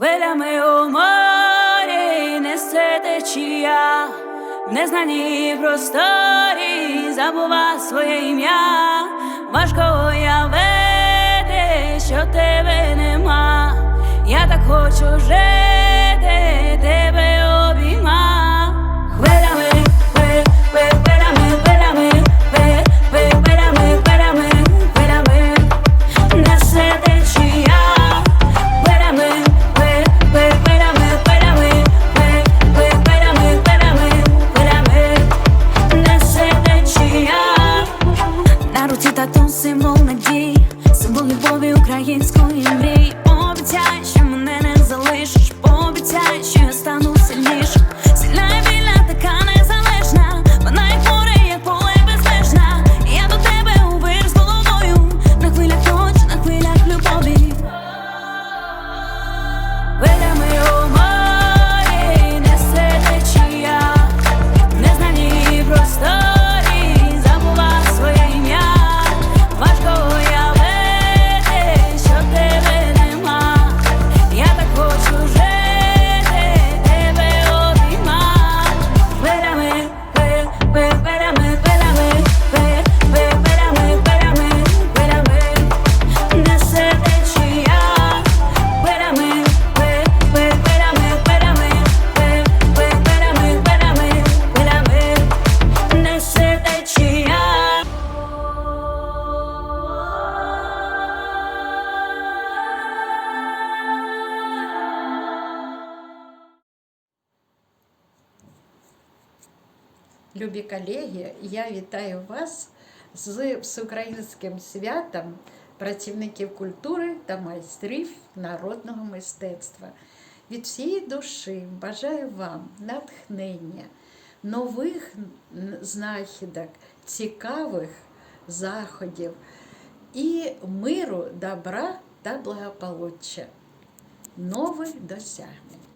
Хвилями у морі несе течія, в незнаній просторі забува своє ім'я, важко уявити, що тебе нема. Я так хочу жити, тебе обійма. Хвилями, хви- хви- хвилями, хвилями, хви- хви- хвилями, хвилями, хвилями. Несе течія, символ надії, символ любові української мрії. Обіцяй, що мене не залишиш, пообіцяй, що Любі колеги, я вітаю вас з всеукраїнським святом працівників культури та майстрів народного мистецтва. Від всієї душі бажаю вам натхнення, нових знахідок, цікавих заходів і миру, добра та благополуччя. Нових досягнень.